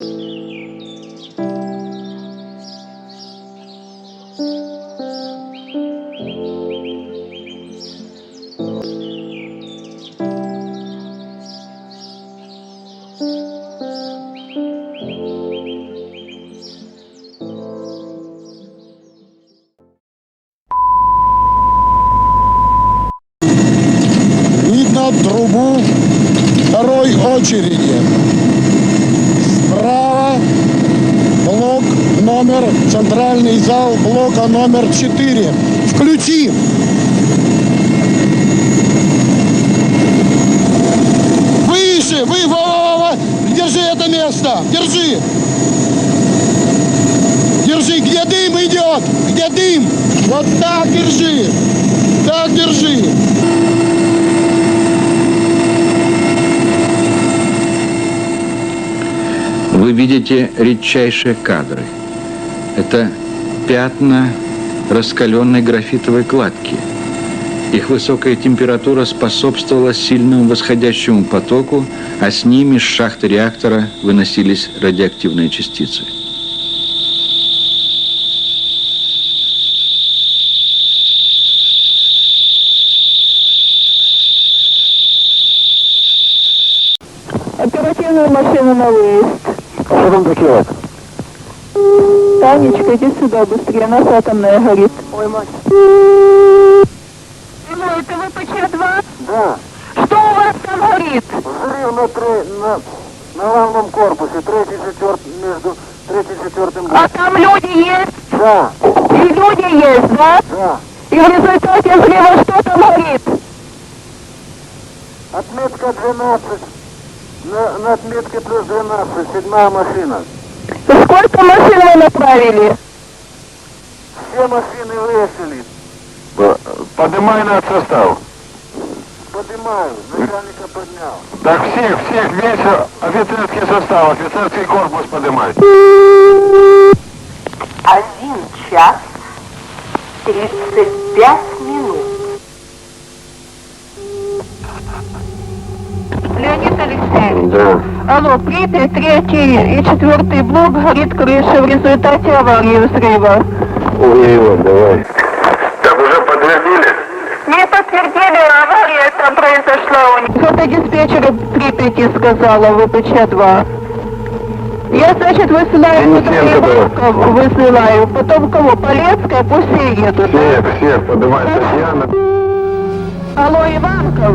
Видно трубу второй очереди. Центральный зал блока номер 4. Включи! Выше! Вы, во, во, во, Держи это место! Держи! Держи! Где дым идет? Где дым? Вот так держи! Так держи! Вы видите редчайшие кадры. Это пятна раскаленной графитовой кладки. Их высокая температура способствовала сильному восходящему потоку, а с ними с шахты реактора выносились радиоактивные частицы. Оперативную машину на выезд. Что там такое? Танечка, иди сюда быстрее, нас атомная горит. Ой, мать. Ой, это вы ПЧ-2? Да, Что у вас там горит? взрыв на, тре- на, на главном корпусе, третий, четвертый, между третьим и четвертым А там люди есть? Да, И люди есть, да? да. И в результате взрыва что там горит? Отметка 12. На, на отметке плюс 12, седьмая машина. Сколько машин вы направили? Все машины выехали. Поднимай на состав. Поднимаю, начальника поднял. Так всех, всех, весь офицерский состав, офицерский корпус поднимай. Один час тридцать пять минут. Леонид Алексеевич. Да. Алло, Припять, третий и четвертый блок горит крыша в результате аварии взрыва. Ой, давай. Так уже подтвердили? Не подтвердили, авария там произошла у них. Это диспетчер Припяти сказала, ВПЧ-2. Я, значит, высылаю. Иванков, высылаю. Потом кого? Полецкая, пусть все едут. Всех, всех, поднимай, Татьяна. Алло, Иванков?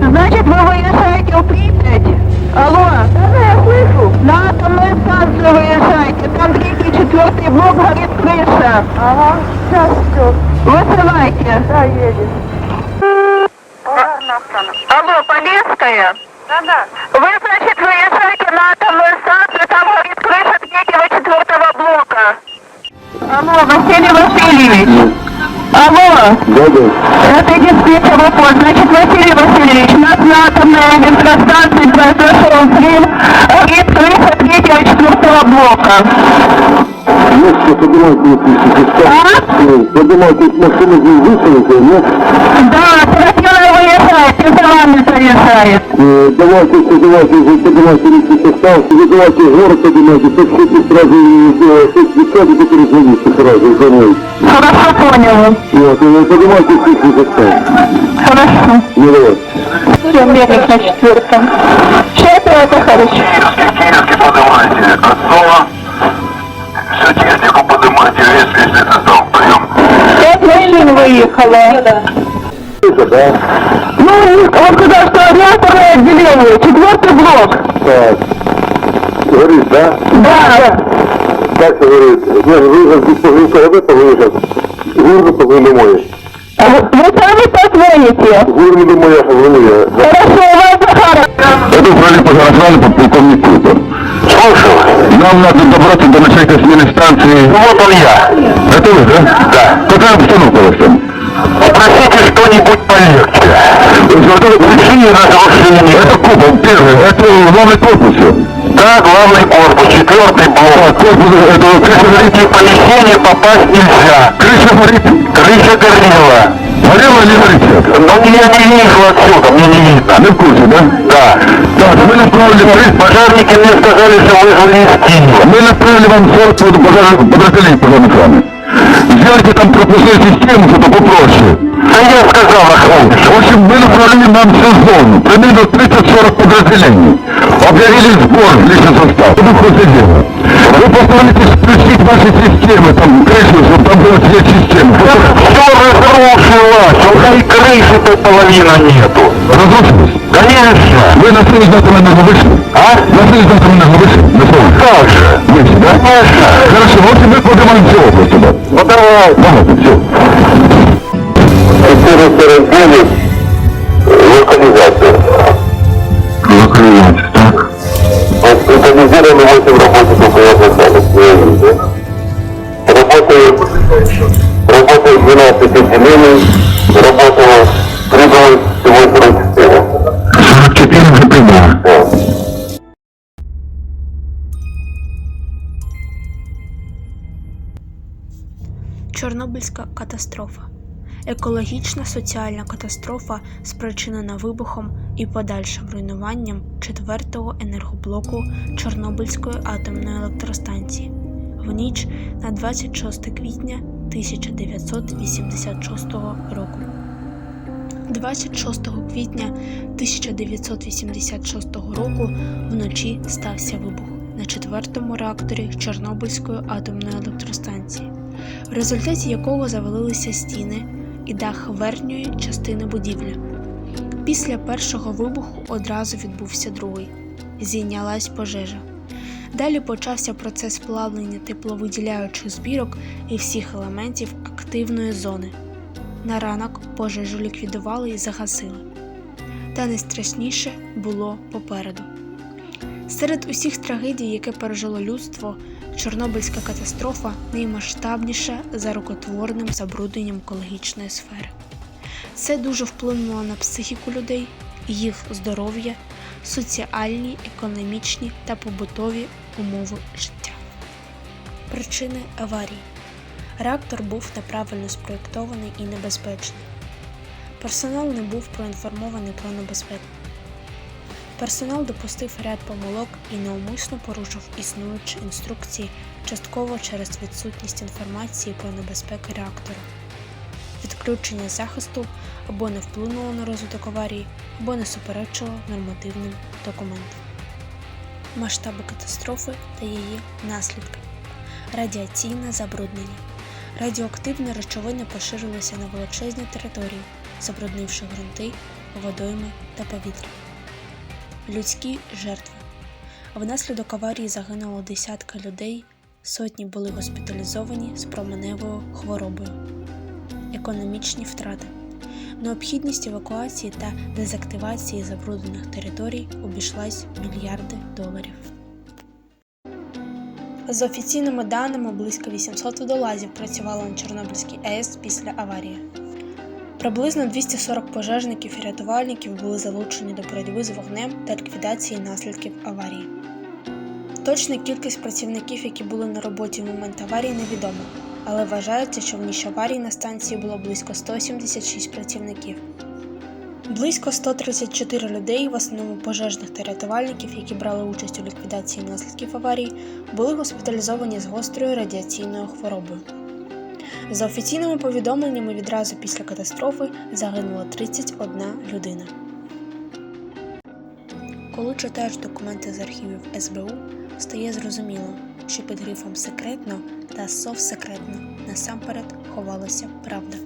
Значит, вы выезжаете в Припять? Алло? Да, я слышу. На атомную станцию выезжайте. Там третий, четвертый блок горит крыша. Ага, сейчас все. Высылайте. Да, едет. Алло, Полесская? Да, да. Вы, значит, выезжаете на атомную станцию, там горит крыша третьего, четвертого блока. Алло, Василий Васильевич. Алло. Да, да. Это диспетчер ВПО. Значит, Василий Васильевич, у нас на атомной электростанции произошел взрыв горит крыша третьего, четвертого блока. Если поднимайте состав. Поднимайте машину высылки, нет? Да, оперативно выезжает, это вами заезжает. Э, Давайте, давайте, поднимайте личный состав, вызывайте город, поднимайте, сообщите сразу, э, шесть десяток, и перезвоните сразу за мной. Хорошо понял. Вот, э, поднимайте личный состав. Хорошо. Ну, давай. Все, медик на четвертом. Шепа, это хорошо. Технически поднимайте, основа. Всю технику поднимайте, весь личный состав, прием. Пять машин выехало. Это, да? Ну, вот куда что реакторное отделение, четвертый блок. Так. Говорит, да? Да. Как говорит? Здесь позвонка, вот это выезжал. Гурну позвони мой. А Вы, вы сами позвоните. Гурну моя позвони я. Хорошо, у вас Захаров. Это управление пожарохраны подполковник Кутер. Слушал. Нам надо добраться до начальника смены станции. Ну вот он я. Это вы, да? Да. Какая обстановка у вас там? Попросите что-нибудь полегче. Причине разрушения. Это купол первый. Это главный корпус все. Да, главный корпус, четвертый блок. А, корпус, это крыша горит. помещение попасть нельзя. Крыша горит. Крыша горела. Горело или горит? Ну, я не вижу отсюда, мне не видно. Не в курсе, да? Да. Так, мы направили... Пожарники мне сказали, что вызвали из Киева. Мы направили вам 40 пожарных подразделений пожарной охраны. Сделайте там пропускную систему, что-то попроще. Да я сказал, охранник. В общем, мы направили нам всю зону. Примерно 30-40 подразделений. Объявили сбор в личный состав. Это в дело. Вы постарайтесь включить ваши системы, там, крышу, чтобы там была все системы. Все тебя и крыши-то половина нету. Разрушились? Конечно. Вы на следующий завтра намного выше? А? На следующий завтра намного выше? На слово. Как же? Выше, да? Конечно. Хорошо, ну, вот теперь поднимаем все область туда. Ну давай. Давай, все. 449. Локализация. Локализация, так. Локализированы 8 работников, я так далее. Работаю. Работает 12 отделений, работало прибыло всего 44. 44 уже прибыло. Чорнобильська катастрофа. Екологічна соціальна катастрофа, спричинена вибухом і подальшим руйнуванням четвертого енергоблоку Чорнобильської атомної електростанції в ніч на 26 квітня 1986 року. 26 квітня 1986 року вночі стався вибух на четвертому реакторі Чорнобильської атомної електростанції, в результаті якого завалилися стіни і дах верхньої частини будівлі. Після першого вибуху одразу відбувся другий. Зійнялась пожежа. Далі почався процес плавлення тепловиділяючих збірок і всіх елементів активної зони. На ранок пожежу ліквідували і загасили. Та найстрашніше було попереду. Серед усіх трагедій, яке пережило людство, Чорнобильська катастрофа наймасштабніша за рукотворним забрудненням екологічної сфери. Це дуже вплинуло на психіку людей, їх здоров'я, соціальні, економічні та побутові умови життя. Причини аварії. Реактор був неправильно спроєктований і небезпечний. Персонал не був проінформований про небезпеку. Персонал допустив ряд помилок і неумисно порушив існуючі інструкції частково через відсутність інформації про небезпеки реактора. Відключення захисту або не вплинуло на розвиток аварії, або не суперечило нормативним документам. Масштаби катастрофи та її наслідки. Радіаційне забруднення. Радіоактивні речовини поширилися на величезні території, забруднивши ґрунти, водойми та повітря. Людські жертви. Внаслідок аварії загинуло десятки людей, сотні були госпіталізовані з променевою хворобою. Економічні втрати. Необхідність евакуації та дезактивації забруднених територій обійшлась мільярди доларів. За офіційними даними, близько 800 водолазів працювало на Чорнобильській АЕС після аварії. Приблизно 240 пожежників і рятувальників були залучені до боротьби з вогнем та ліквідації наслідків аварії. Точна кількість працівників, які були на роботі в момент аварії, невідома, але вважається, що в ніч аварії на станції було близько 176 працівників. Близько 134 людей, в основному пожежних та рятувальників, які брали участь у ліквідації наслідків аварії, були госпіталізовані з гострою радіаційною хворобою. За офіційними повідомленнями, відразу після катастрофи загинула 31 людина. Коли читаєш документи з архівів СБУ, стає зрозуміло, що під грифом секретно та совсекретно насамперед ховалася правда.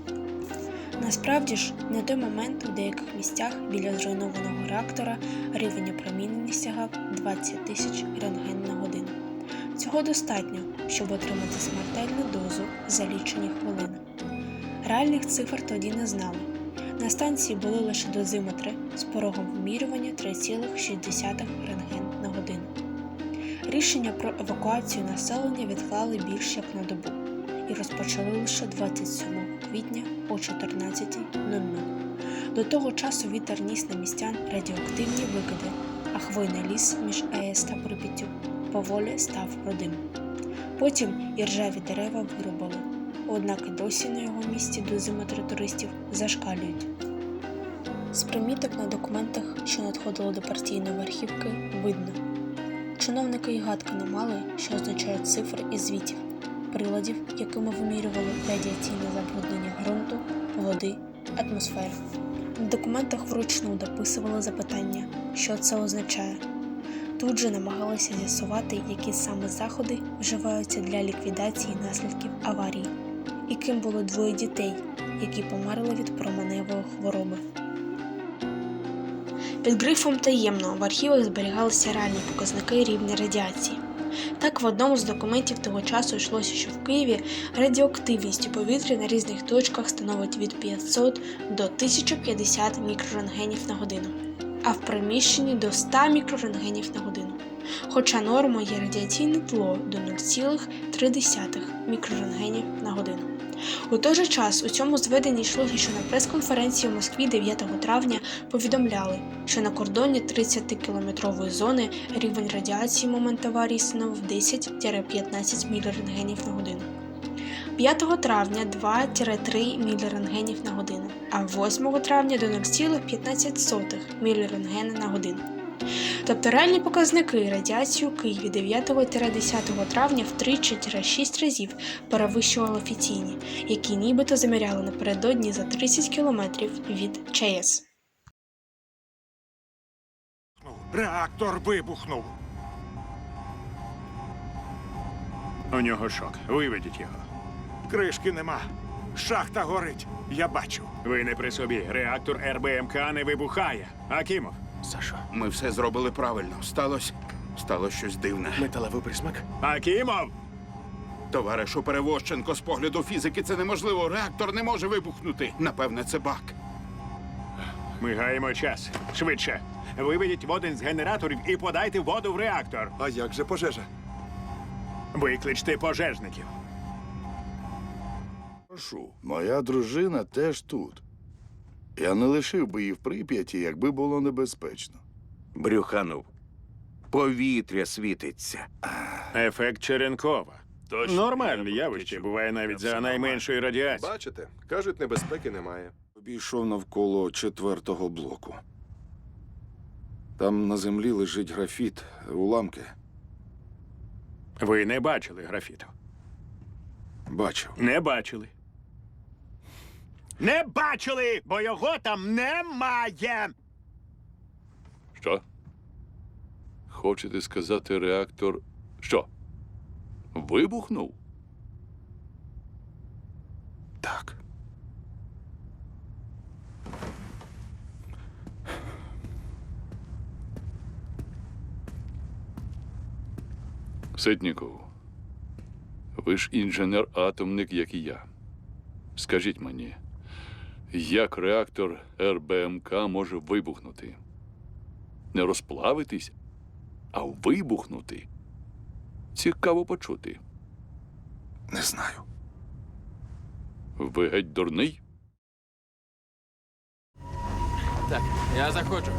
Насправді ж, на той момент у деяких місцях біля зруйнованого реактора рівень опромінення сягав 20 тисяч рентген на годину. Цього достатньо, щоб отримати смертельну дозу за лічені хвилини. Реальних цифр тоді не знали. На станції були лише дозиметри з порогом вимірювання 3,6 рентген на годину. Рішення про евакуацію населення відклали більш як на добу і розпочали лише 27 квітня о 14.00. До того часу вітер ніс на містян радіоактивні викиди, а хвойний ліс між АЕС та Прип'яттю поволі став родим. Потім і ржаві дерева вирубали. однак і досі на його місці дозиметри туристів зашкалюють. З приміток на документах, що надходили до партійної верхівки, видно. Чиновники й гадки не мали, що означають цифри і звітів, приладів, якими вимірювали радіаційне забруднення ґрунту, води, атмосфери. В документах вручну дописували запитання, що це означає. Тут же намагалися з'ясувати, які саме заходи вживаються для ліквідації наслідків аварії, і ким було двоє дітей, які померли від променевої хвороби. Під грифом таємно в архівах зберігалися реальні показники рівня радіації. Так, в одному з документів того часу йшлося, що в Києві радіоактивність у повітрі на різних точках становить від 500 до 1050 мікрорентгенів на годину, а в приміщенні до 100 мікрорентгенів на годину. Хоча нормою є радіаційне тло до 0,3 мікрорентгенів на годину. У той же час у цьому зведенні йшлося, що на прес-конференції в Москві 9 травня повідомляли, що на кордоні 30-кілометрової зони рівень радіації момент аварії становив 10-15 мілірентгенів на годину. 5 травня 2-3 мілірентгенів на годину, а 8 травня до 0,15 мілірентгена на годину. Тобто реальні показники радіації у Києві 9-10 травня в 3-6 разів перевищували офіційні, які нібито заміряли напередодні за 30 кілометрів від ЧАЕС. Реактор вибухнув. У нього шок. Виведіть його. Кришки нема. Шахта горить. Я бачу. Ви не при собі. Реактор РБМК не вибухає. Акімов. Сашо, ми все зробили правильно. Сталося. Сталося щось дивне. Металевий присмак. Акімов! Товаришу Перевощенко, з погляду фізики це неможливо. Реактор не може вибухнути. Напевне, це бак. Ми гаємо час. Швидше. Виведіть в один з генераторів і подайте воду в реактор. А як же пожежа? Викличте пожежників. Прошу, моя дружина теж тут. Я не лишив би її в Прип'яті, якби було небезпечно. Брюханув. Повітря світиться. Ефект Черенкова. Нормальне явище буває навіть за найменшої радіації. Бачите, кажуть, небезпеки немає. Обійшов навколо четвертого блоку. Там на землі лежить графіт, уламки. Ви не бачили графіту. Бачив. Не бачили. Не бачили, бо його там немає. Що? Хочете сказати, реактор. Що? Вибухнув? Так. Ситніков, ви ж інженер-атомник, як і я. Скажіть мені, як реактор РБМК може вибухнути? Не розплавитись, а вибухнути. Цікаво почути. Не знаю. Ви геть дурний? Так, я заходжу.